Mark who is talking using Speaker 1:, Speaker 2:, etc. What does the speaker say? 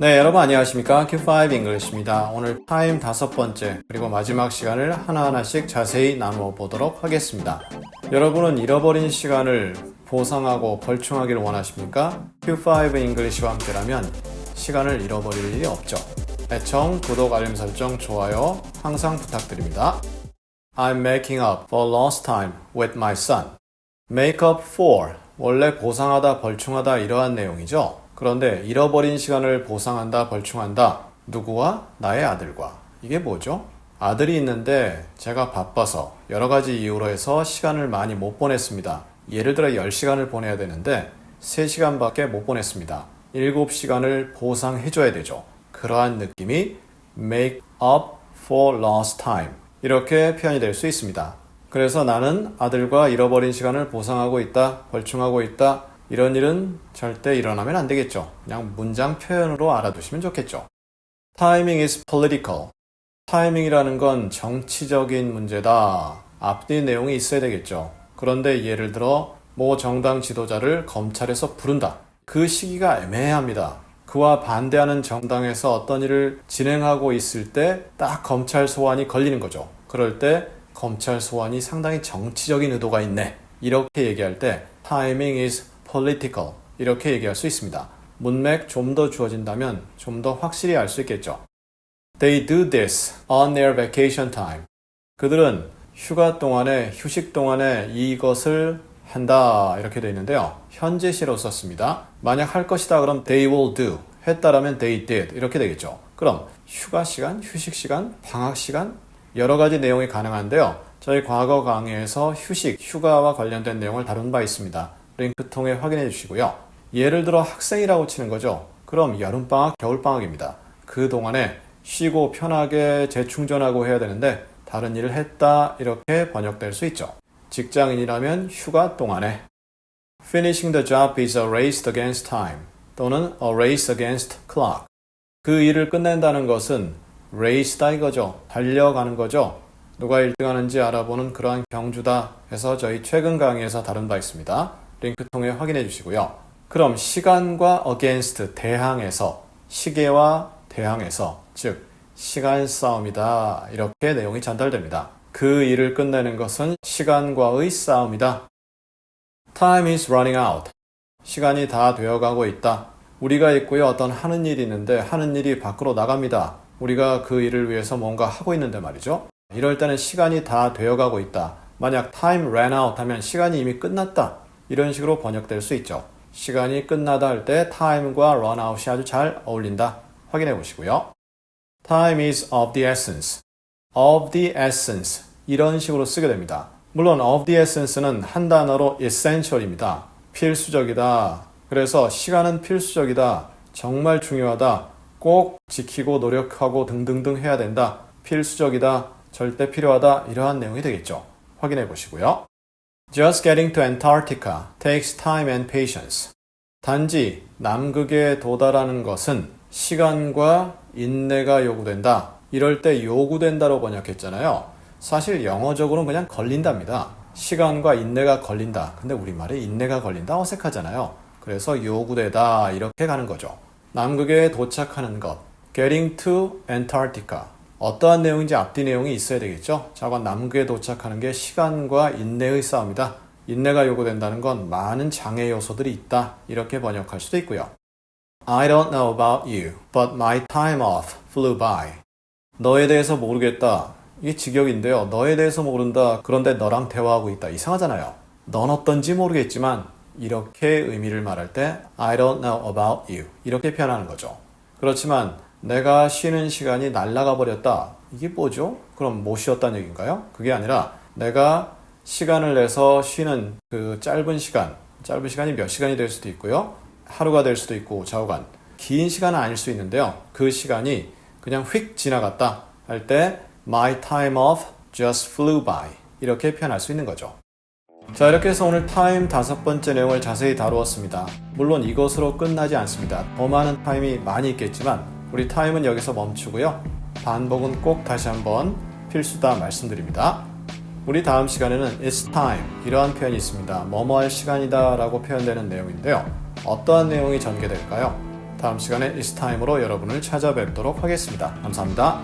Speaker 1: 네, 여러분 안녕하십니까? Q5 English입니다. 오늘 타임 다섯 번째, 그리고 마지막 시간을 하나하나씩 자세히 나누어 보도록 하겠습니다. 여러분은 잃어버린 시간을 보상하고 벌충하기를 원하십니까? Q5 English와 함께라면 시간을 잃어버릴 일이 없죠. 애청, 구독, 알림 설정, 좋아요 항상 부탁드립니다. I'm making up for lost time with my son. make up for 원래 보상하다 벌충하다 이러한 내용이죠. 그런데 잃어버린 시간을 보상한다 벌충한다 누구와 나의 아들과 이게 뭐죠? 아들이 있는데 제가 바빠서 여러 가지 이유로 해서 시간을 많이 못 보냈습니다. 예를 들어 10시간을 보내야 되는데 3시간밖에 못 보냈습니다. 7시간을 보상해줘야 되죠. 그러한 느낌이 make up for lost time 이렇게 표현이 될 수 있습니다. 그래서 나는 아들과 잃어버린 시간을 보상하고 있다, 벌충하고 있다, 이런 일은 절대 일어나면 안 되겠죠. 그냥 문장 표현으로 알아두시면 좋겠죠. Timing is political. 타이밍이라는 건 정치적인 문제다. 앞뒤 내용이 있어야 되겠죠. 그런데 예를 들어 모 정당 지도자를 검찰에서 부른다. 그 시기가 애매합니다. 그와 반대하는 정당에서 어떤 일을 진행하고 있을 때 딱 검찰 소환이 걸리는 거죠. 그럴 때 검찰 소환이 상당히 정치적인 의도가 있네. 이렇게 얘기할 때 timing is political 이렇게 얘기할 수 있습니다. 문맥 좀 더 주어진다면 좀 더 확실히 알 수 있겠죠. They do this on their vacation time. 그들은 휴가 동안에 휴식 동안에 이것을 한다 이렇게 되어 있는데요. 현재시로 썼습니다. 만약 할 것이다 그럼 they will do 했다라면 they did 이렇게 되겠죠. 그럼 휴가 시간, 휴식 시간, 방학 시간 여러 가지 내용이 가능한데요. 저희 과거 강의에서 휴식, 휴가와 관련된 내용을 다룬 바 있습니다. 링크 통해 확인해 주시고요. 예를 들어 학생이라고 치는 거죠. 그럼 여름방학, 겨울방학입니다. 그 동안에 쉬고 편하게 재충전하고 해야 되는데 다른 일을 했다 이렇게 번역될 수 있죠. 직장인이라면 휴가 동안에 Finishing the job is a race against time 또는 a race against clock. 그 일을 끝낸다는 것은 race다 이거죠. 달려가는 거죠. 누가 1등하는지 알아보는 그러한 경주다 해서 저희 최근 강의에서 다룬 바 있습니다. 링크 통해 확인해 주시고요. 그럼 시간과 against 대항해서 시계와 대항해서 즉 시간 싸움이다 이렇게 내용이 전달됩니다. 그 일을 끝내는 것은 시간과의 싸움이다. Time is running out. 시간이 다 되어가고 있다. 우리가 있고요. 어떤 하는 일이 있는데 하는 일이 밖으로 나갑니다. 우리가 그 일을 위해서 뭔가 하고 있는데 말이죠. 이럴 때는 시간이 다 되어가고 있다. 만약 time ran out 하면 시간이 이미 끝났다. 이런 식으로 번역될 수 있죠. 시간이 끝나다 할 때 time과 run out이 아주 잘 어울린다. 확인해 보시고요. Time is of the essence. of the essence. 이런 식으로 쓰게 됩니다. 물론 of the essence는 한 단어로 essential입니다. 필수적이다. 그래서 시간은 필수적이다. 정말 중요하다. 꼭 지키고 노력하고 등등등 해야 된다. 필수적이다. 절대 필요하다. 이러한 내용이 되겠죠. 확인해 보시고요. Just getting to Antarctica takes time and patience. 단지 남극에 도달하는 것은 시간과 인내가 요구된다. 이럴 때 요구된다로 번역했잖아요. 사실 영어적으로는 그냥 걸린답니다. 시간과 인내가 걸린다. 근데 우리말에 인내가 걸린다 어색하잖아요. 그래서 요구되다 이렇게 가는 거죠. 남극에 도착하는 것. Getting to Antarctica. 어떠한 내용인지 앞뒤 내용이 있어야 되겠죠. 자관 남극에 도착하는 게 시간과 인내의 싸움이다. 인내가 요구된다는 건 많은 장애 요소들이 있다. 이렇게 번역할 수도 있고요. I don't know about you, but my time off flew by. 너에 대해서 모르겠다. 이게 직역인데요. 너에 대해서 모른다. 그런데 너랑 대화하고 있다. 이상하잖아요. 넌 어떤지 모르겠지만 이렇게 의미를 말할 때 I don't know about you. 이렇게 표현하는 거죠. 그렇지만 내가 쉬는 시간이 날아가 버렸다. 이게 뭐죠? 그럼 못 쉬었다는 얘기인가요? 그게 아니라 내가 시간을 내서 쉬는 그 짧은 시간, 짧은 시간이 몇 시간이 될 수도 있고요. 하루가 될 수도 있고 좌우간 긴 시간은 아닐 수 있는데요. 그 시간이 그냥 휙 지나갔다 할 때 my time off just flew by 이렇게 표현할 수 있는 거죠. 자 이렇게 해서 오늘 타임 다섯 번째 내용을 자세히 다루었습니다. 물론 이것으로 끝나지 않습니다. 더 많은 타임이 많이 있겠지만 우리 타임은 여기서 멈추고요. 반복은 꼭 다시 한번 필수다 말씀드립니다. 우리 다음 시간에는 it's time 이러한 표현이 있습니다. 뭐뭐 할 시간이다 라고 표현되는 내용인데요. 어떠한 내용이 전개될까요? 다음 시간에 It's Time으로 여러분을 찾아뵙도록 하겠습니다. 감사합니다.